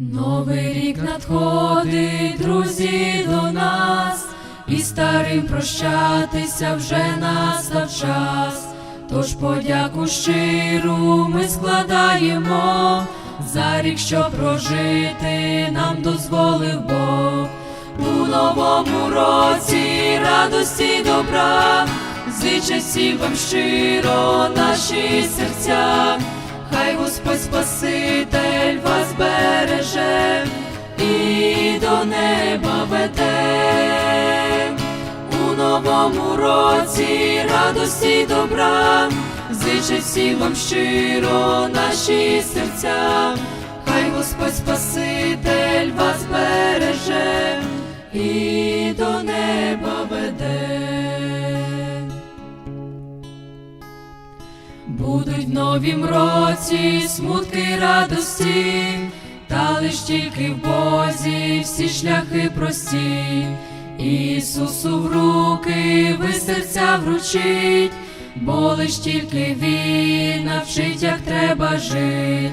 Новий рік надходить, друзі, до нас, і старим прощатися вже настав час. Тож подяку щиру ми складаємо за рік, що прожити нам дозволив Бог. У новому році радості добра, зичать всім вам щиро наші серця. Хай Господь Спаситель вас береже новому році радості добра, зичать всім вам щиро наші серця. Хай Господь Спаситель вас береже і до неба веде. Будуть в новім році смутки радості, та лиш тільки в Бозі всі шляхи прості. Ісусу в руки ви серця вручить, бо лиш тільки Він навчить, як треба жить.